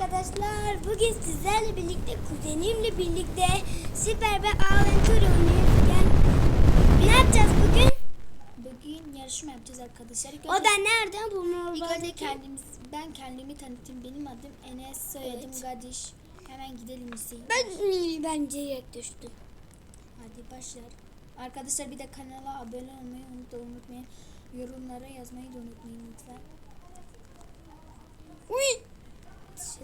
arkadaşlar. Bugün sizlerle birlikte kuzenimle birlikte Süper ve Aventura oynayacağız. Ne yapacağız bugün? Bugün yarışma yapacağız arkadaşlar. İlk O önce- da nereden bu İlk önce kendimiz, ben kendimi tanıtayım. Benim adım Enes, soyadım Evet. Gadiş. Hemen gidelim Hüseyin. Ben ben direkt düştüm. Hadi başlar. Arkadaşlar bir de kanala abone olmayı unut- unutmayın. Yorumlara yazmayı da unutmayın lütfen. Uy!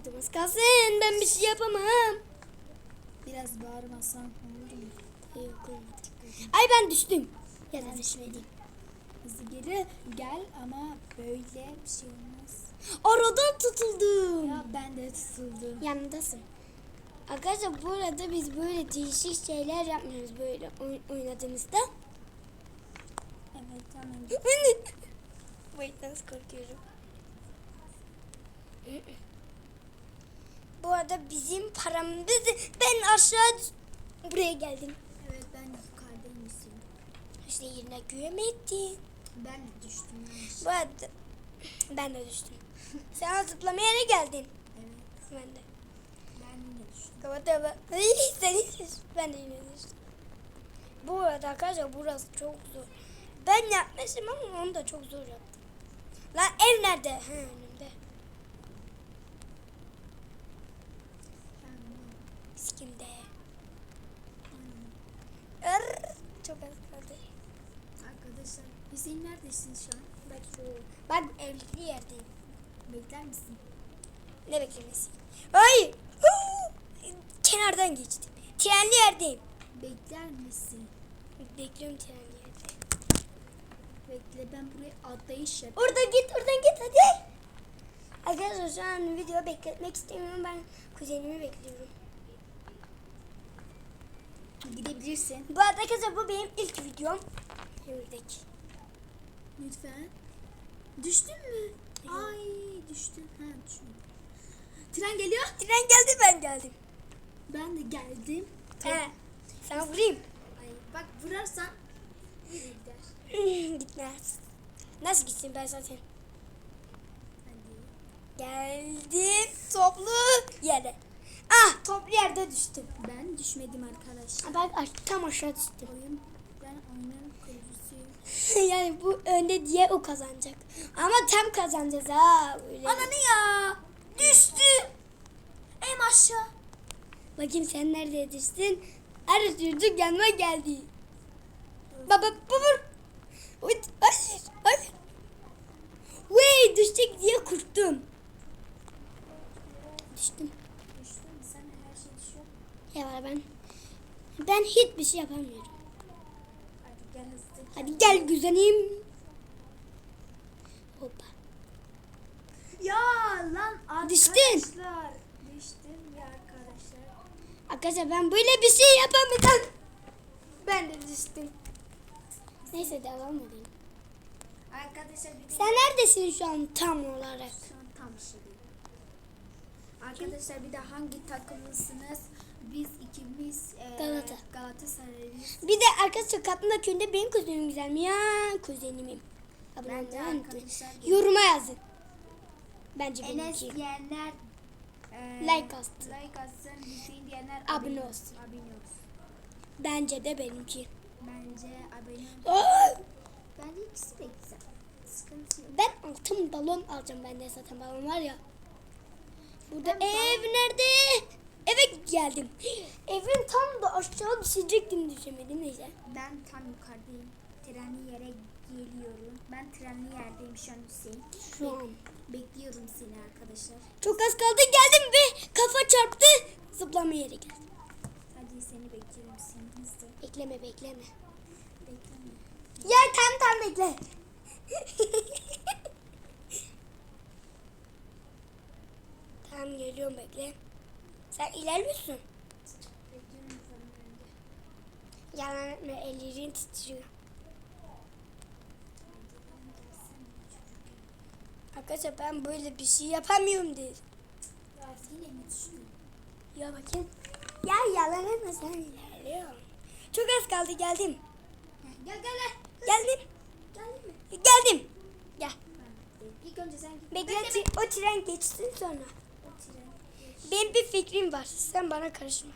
Düşürdüm az kalsın. Ben bir şey yapamam. Biraz bağırmazsan olur mu? Yok olmadı. Ay ben düştüm. Ya da düşmedim. Hızlı geri gel ama böyle bir şey olmaz. Aradan tutuldum. Ya ben de tutuldum. Yanındasın. Arkadaşlar bu arada biz böyle değişik şeyler yapmıyoruz böyle oy- oynadığımızda. Evet tamam. Wait nasıl korkuyorum. Arada bizim paramız ben aşağı buraya geldim. Evet ben yukarıdayım Hüseyin. İşte yerine güvemedim. Ben de düştüm yanlış. Bu arada ben de düştüm. Sen zıplamaya ne geldin? Evet Ben de. ben yine düştüm. Kapat kapat. Sen. Ben de yine düştüm. Bu arada arkadaşlar burası çok zor. Ben yapmışım ama onu da çok zor yaptım. Lan ev nerede? He çok az kaldı. Arkadaşlar Hüseyin neredesin şu an? Bak şu. Ben evlilikli yerdeyim. Bekler misin? Ne beklemesi? Ay! Huu! Kenardan geçtim. Trenli yerdeyim. Bekler misin? Bekliyorum trenli yerde. Bekle ben buraya atlayış yap. Orada git, oradan git hadi. Arkadaşlar şu an video bekletmek istemiyorum. Ben kuzenimi bekliyorum. Gidebilirsin. Bu arada arkadaşlar bu benim ilk videom. Yürüdük. Lütfen. Düştün mü? Ay düştün. Ha düşmedin. Tren geliyor. Tren geldi ben geldim. Ben de geldim. He. Sana vurayım. Ay, bak vurarsan gider? Gitmez. Nasıl gitsin ben zaten. Hadi. Geldim toplu yere. Düştüm. Ben düşmedim arkadaşlar. Ben tam aşağı düştüm. Oyun ben oyunun kurucusuyum. yani bu önde diye o kazanacak. Ama tam kazanacağız ha. Böyle. Ananı ya. Düştü. Em aşağı. Bakayım sen nerede düştün? Her çocuk yanıma geldi. Baba. Uy, Hayır hayır. Vay düşecek diye korktum. Düştüm. Düştün mü? Sen her şey düşüyor. Ya var ben. Ben hiçbir şey yapamıyorum. Hadi gel hızlı. Hadi gel güzelim. Hoppa. Ya lan arkadaşlar. Düştün. Düştüm ya arkadaşlar. Arkadaşlar ben böyle bir şey yapamayacağım. Ben de düştüm. Neyse devam edelim. Arkadaşlar bir de Sen neredesin şu an tam olarak? şu an tam şimdi. Arkadaşlar bir de hangi takımlısınız? Bir de arkadaşlar Katına köyünde benim kuzenim güzel mi ya? Kuzenimim. Abone Yoruma yazın. Bence Enes benimki. diyenler e, Like atsın. Like atsın. Hüseyin diyenler Abone olsun. Abone olsun. Bence de benimki. Bence abone Aa! Bence ikisi de güzel. Sıkıntı yok. Ben altın balon alacağım. Bende zaten balon var ya. Burada Ben ev nerede? Eve geldim. Evin tam da aşağı düşecektim düşemedim neyse. Ben tam yukarıdayım. Trenli yere geliyorum. Ben trenli yerdeyim şu an Hüseyin. Şu an. Bekliyorum seni arkadaşlar. Çok az kaldı geldim ve kafa çarptı. Zıplama yere geldim. Hadi seni bekliyorum Hüseyin. Hızlı. Bekleme bekleme. Bekleme. Ya tam tam bekle. tamam geliyorum bekle. Sen ilerliyorsun. Yalan etme ellerin titriyor. Arkadaşlar ben böyle bir şey yapamıyorum diye. Ya bakayım. Ya yalan etme sen ilerliyorsun. Çok az kaldı geldim. Gel gel gel. Geldim. Geldin mi? Geldim. Gel. İlk önce sen git. Bekle, o tren geçsin sonra. Benim bir fikrim var. Sen bana karışma.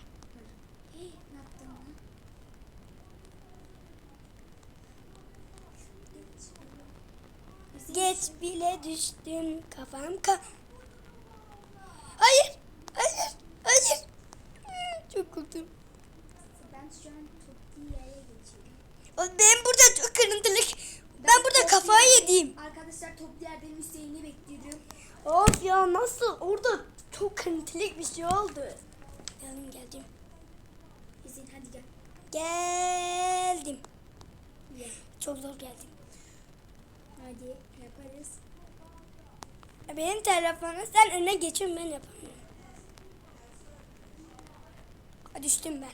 Geç bile düştüm kafam ka... Hayır. Hayır. Hayır. Çok korktum. Ben şu an Toptiye'ye geçiyorum. O- Ben burada çok kırıntılık. Ben burada kafayı yediğim. Arkadaşlar Toptiye'den Hüseyin'i bekliyorum. Of ya nasıl? Orada çok kırıntılık bir şey oldu. Geldim geldim. Hüseyin hadi gel. Geldim. Gel. Çok zor geldim. Hadi yaparız. Benim telefonu sen öne geçin ben yapamıyorum. Aa, Düştüm ben.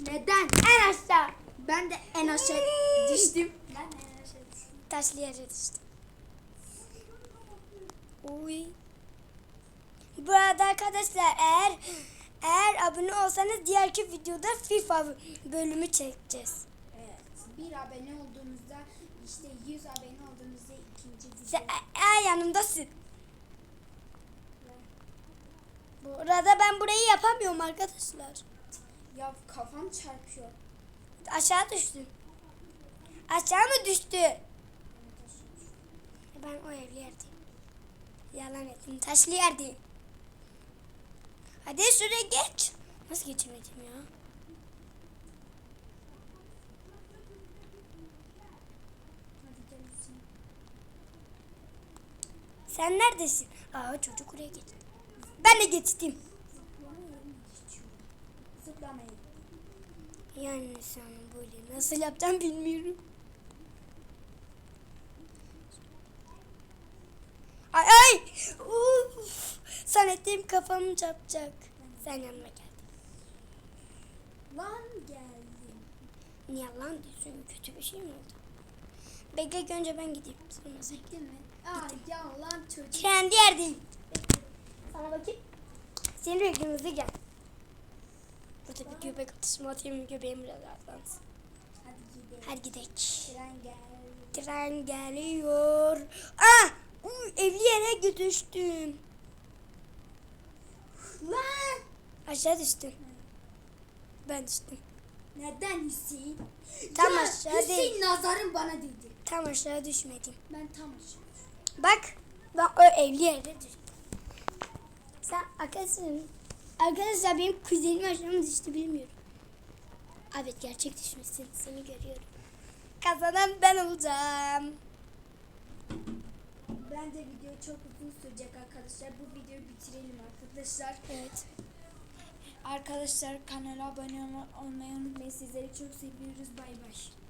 Neden? En aşağı. Ben de en aşağı düştüm. Ben de en aşağı düştüm. Taşlı yere düştüm. Uy. Bu arada arkadaşlar eğer eğer abone olsanız diğerki videoda FIFA bölümü çekeceğiz. Evet. Bir abone olduğumuzda işte 100 abone olduğumuzda ikinci video. Sen eğer yanımdasın. Bu arada ben burayı yapamıyorum arkadaşlar. Ya kafam çarpıyor. Aşağı düştüm. Aşağı mı düştü? Ben o evli yerdeyim. Yalan ettim. Taşlı yerdeyim. Hadi şuraya geç. Nasıl geçemedim ya? Sen neredesin? Aa çocuk oraya geçti. Ben de geçtim. Yani sen böyle nasıl yapacağım bilmiyorum. Ay ay! Uf! Zannettiğim kafamı çarpacak. Sen yanıma geldin. Lan geldim. Niye lan diyorsun? Kötü bir şey mi oldu? Bekle önce ben gideyim. Sonra sen. Mi? Aa ya lan çocuk. Kendi yerdeyim. Sana bakayım. Senin rengin hızlı gel. Burada bir göbek atışma atayım göbeğim biraz rahatlansın. Hadi gidelim. Hadi gidelim. Tren geldi. Tren geliyor. Ah! Uy, evli yere düştüm. Lan! Aşağı düştüm. Ben düştüm. Neden Hüseyin? Tam ya, aşağı Hüseyin değil. nazarın bana değdi. Tam aşağı düşmedim. Ben tam aşağı. Bak ben o evli yere düştüm. Sen arkadaşın Arkadaşlar benim kuzenim aşağı düştü bilmiyorum. Evet gerçek düşmüşsün. Seni görüyorum. Kazanan ben olacağım. Bence video çok uzun sürecek arkadaşlar. Bu videoyu bitirelim arkadaşlar. Evet. Arkadaşlar kanala abone olmayı unutmayın. Sizleri çok seviyoruz. Bay bay.